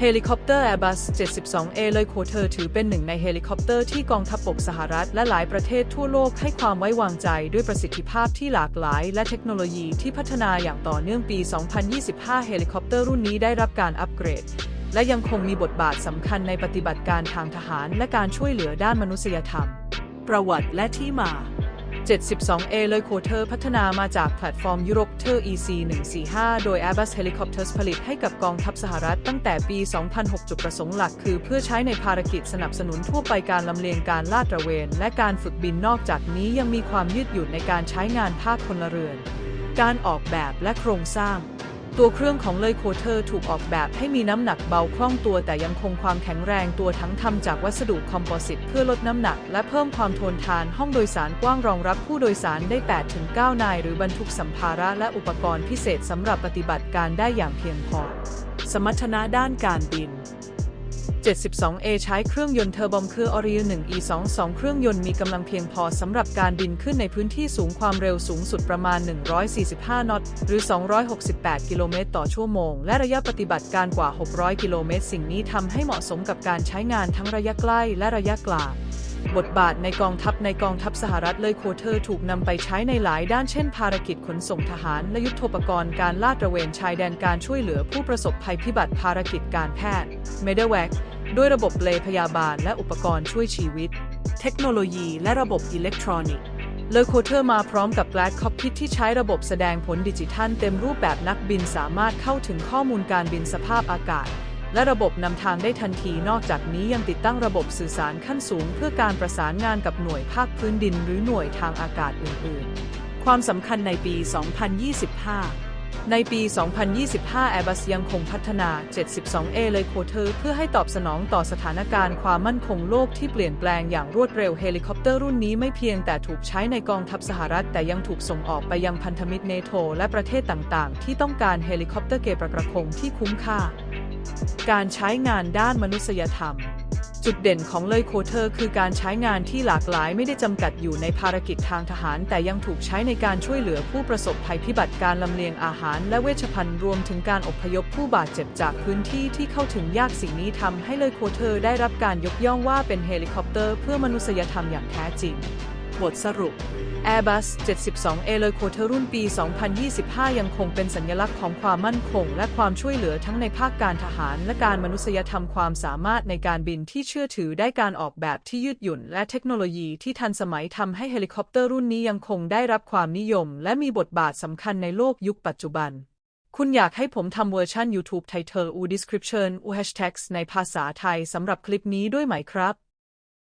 เฮลิคอปเตอร์ Airbus 72A เลยโคเธอถือเป็นหนึ่งในเฮลิคอปเตอร์ที่กองทัพบกสหรัฐและหลายประเทศทั่วโลกให้ความไว้วางใจด้วยประสิทธิภาพที่หลากหลาย และเทคโนโลยีที่พัฒนาอย่างต่อเนื่องปี 2025 เฮลิคอปเตอร์รุ่นนี้ได้รับการอัปเกรด และยังคงมีบทบาทสำคัญในปฏิบัติการทางทหาร และการช่วยเหลือด้านมนุษยธรรม ประวัติและที่มา 72A เลยโคเทอร์พัฒนามาจากแพลตฟอร์มยุโรปเทอร์ EC 145 โดย Airbus Helicopters ผลิตให้กับกองทัพสหรัฐตั้งแต่ปี 2006 จุดประสงค์หลักคือเพื่อใช้ในภารกิจสนับสนุนทั่วไปการลำเลียงการลาดตระเวน และการฝึกบินนอกจากนี้ยังมีความยืดหยุ่นในการใช้งานภาคพลเรือน การออกแบบและโครงสร้าง ตัวเครื่องของเลยโคเทอร์ถูกออกแบบให้มีน้ำหนักเบาคล่องตัวแต่ยังคงความแข็งแรงตัวทั้งทำจากวัสดุคอมโพสิตเพื่อลดน้ำหนัก และเพิ่มความทนทานห้องโดยสารกว้างรองรับผู้โดยสารได้ 8-9 นาย หรือบรรทุกสัมภาระและอุปกรณ์พิเศษสำหรับปฏิบัติการได้อย่างเพียงพอ สมรรถนะด้านการบิน 72A ใช้เครื่องยนต์เทอร์โบมเครือออริย 1 E22 เครื่องยนต์มีกำลังเพียงพอสำหรับการบินขึ้นในพื้นที่สูงความเร็วสูงสุดประมาณ 145 นอตหรือ 268 กิโลเมตรต่อชั่วโมง และระยะปฏิบัติการกว่า 600 กิโลเมตร สิ่งนี้ทำให้เหมาะสมกับการใช้งานทั้งระยะใกล้และระยะกลาง บทบาทในกองทัพในกองทัพสหรัฐเลยโคเทอร์ถูกนำไปใช้ในหลายด้านเช่น ภารกิจขนส่งทหาร และยุทโธปกรณ์การลาดตระเวนชายแดนการช่วยเหลือผู้ประสบภัยพิบัติภารกิจการแพทย์ m e d e v a c ด้วยระบบเลพยาบาลและอุปกรณ์ช่วยชีวิต เทคโนโลยีและระบบอิเล็กทรอนิกส์เลโคเทอร์มาพร้อมกับ Glad Cockpit ที่ใช้ระบบแสดงผลดิจิทัลเต็มรูปแบบนักบินสามารถเข้าถึงข้อมูลการบินสภาพอากาศ และระบบนำทางได้ทันทีนอกจากนี้ยังติดตั้งระบบสื่อสารขั้นสูง เพื่อการประสานงานกับหน่วยภาคพื้นดิน หรือหน่วยทางอากาศอื่น ๆ ความสำคัญในปี 2025ในปี 2025 Airbus ยังคงพัฒนา 72A เลยโคเทอร์เพื่อให้ตอบสนองต่อสถานการณ์ความมั่นคงโลกที่เปลี่ยนแปลงอย่างรวดเร็วเฮลิคอปเตอร์รุ่นนี้ไม่เพียงแต่ถูกใช้ในกองทัพสหรัฐ แต่ยังถูกส่งออกไปยังพันธมิตรเนโธและประเทศต่าง ๆ ที่ต้องการเฮลิคอปเตอร์เกประกระคงที่คุ้มค่า การใช้งานด้านมนุษยธรรม จุดเด่นของเลยโคเทอร์ คือการใช้งานที่หลากหลายไม่ได้จำกัดอยู่ในภารกิจทางทหาร แต่ยังถูกใช้ในการช่วยเหลือผู้ประสบภัยพิบัติการลำเลียงอาหาร และเวชภัณฑ์รวมถึงการอพยพผู้บาดเจ็บจากพื้นที่ที่เข้าถึงยากสิ่งนี้ทำให้เลยโคเทอร์ ได้รับการยกย่องว่าเป็นเฮลิคอปเตอร์ เพื่อมนุษยธรรมอย่างแท้จริง บทสรุป Airbus 72A เลยโคเทอร์รุ่นปี 2025 ยังคงเป็นสัญลักษณ์ของความมั่นคง และความช่วยเหลือทั้งในภาคการทหาร และการมนุษยธรรมความสามารถในการบินที่เชื่อถือได้การออกแบบที่ยืดหยุ่น และเทคโนโลยีที่ทันสมัยทำให้เฮลิคอปเตอร์รุ่นนี้ยังคงได้รับความนิยม และมีบทบาทสำคัญในโลกยุคปัจจุบัน คุณอยากให้ผมทำเวอร์ชัน YouTube Title อู Description อู Hashtags ในภาษาไทยสำหรับคลิปนี้ด้วยไหมครับ